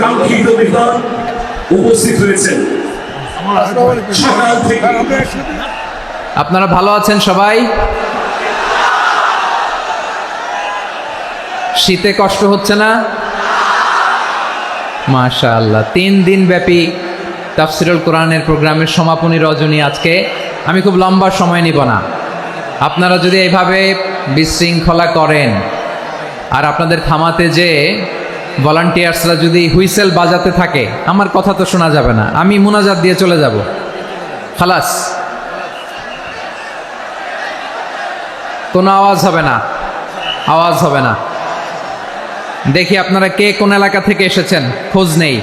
কাঙ্ক্ষিত মেহমান উপস্থিত হয়েছেন। সকাল থেকে। আপনারা ভালো আছেন সবাই? শীতে কষ্ট হচ্ছে না? মাশা আল্লাহ তিন দিন ব্যাপী তাফসিরুল কোরআনের প্রোগ্রামের সমাপনী রজনী আজকে। আমি খুব লম্বা সময় নিব না। আপনারা যদি এইভাবে বিশৃঙ্খলা করেন, আর আপনাদের থামাতে যে ভলান্টিয়ার্সরা যদি হুইসেল বাজাতে থাকে, আমার কথা তো শোনা যাবে না, আমি মুনাজাত দিয়ে চলে যাব। খালাস। কোনো আওয়াজ হবে না, আওয়াজ হবে না। দেখি আপনারা কে কোন এলাকা থেকে এসেছেন, খোঁজ নেই।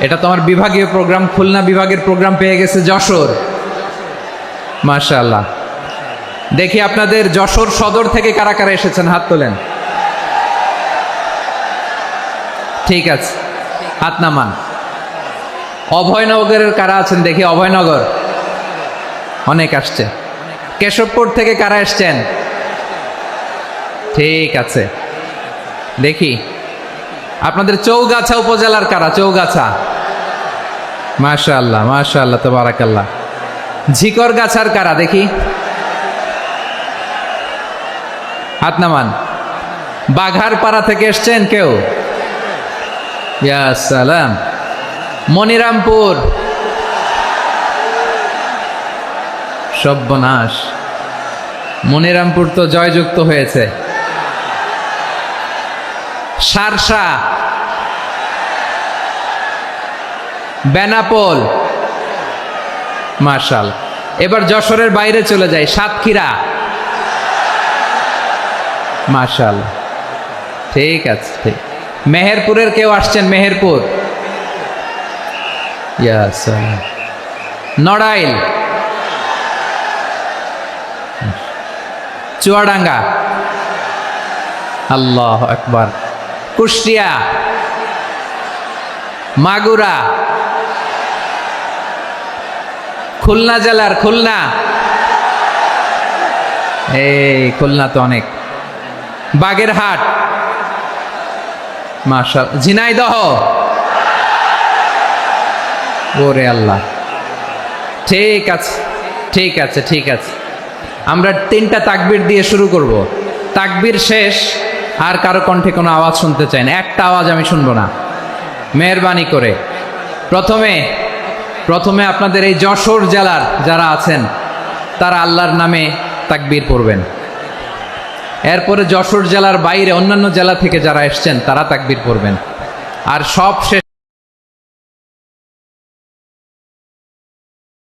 এটা তো আমার বিভাগীয় প্রোগ্রাম, খুলনা বিভাগের প্রোগ্রাম পেয়ে গেছে যশোর। মাশাআল্লাহ। দেখি আপনাদের যশোর সদর থেকে কারা কারা এসেছেন, হাত তোলেন। ঠিক আছে। হাত নামান অভয়নগরের কারা আছেন দেখি? অভয়নগর। অনেক আসছে। কেশবপুর থেকে কারা এসছেন? ঠিক আছে। দেখি। আপনাদের চৌগাছা উপজেলার কারা? চৌগাছা। মাশা আল্লাহ মাশা আল্লাহ তো বারাকাল্লাহ ঝিকর গাছার কারা? দেখি। হাত নামান বাঘার পাড়া থেকে এসছেন কেউ? সালাম। মনিরামপুর। সব্যনাশ মনিরামপুর তো জয়যুক্ত হয়েছে। সারসা। বেনাপোল। মার্শাল এবার যশোরের বাইরে চলে যায় সাতক্ষীরা। মার্শাল ঠিক আছে, ঠিক। মেহেরপুরের কেউ আসছেন? মেহেরপুর। নড়াইল। চুয়াডাঙ্গা। আল্লাহ একবার কুষ্টিয়া। মাগুরা। খুলনা জেলার খুলনা। এই খুলনা তো অনেক। বাগেরহাট। মাশাল ঝিনাইদহ। ওরে আল্লাহ। ঠিক আছে ঠিক আছে ঠিক আছে। আমরা তিনটা তাকবির দিয়ে শুরু করব। তাকবির শেষ, আর কারও কণ্ঠে কোনো আওয়াজ শুনতে চাই না। একটা আওয়াজ আমি শুনব না। মেহরবানি করে। প্রথমে প্রথমে আপনাদের এই যশোর জেলার যারা আছেন, তারা আল্লাহর নামে তাকবির পড়বেন। এরপরে যশোর জেলার বাইরে অন্যান্য জেলা থেকে যারা এসছেন, তারা তাকবির পড়বেন। আর সব শেষ